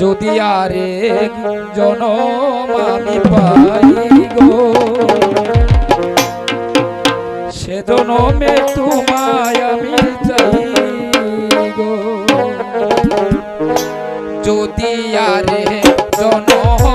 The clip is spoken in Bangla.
যদি আরে জনম আমি পাই গো, সে জনমে তোমায় আমি চাই গো। যদি আরে জনম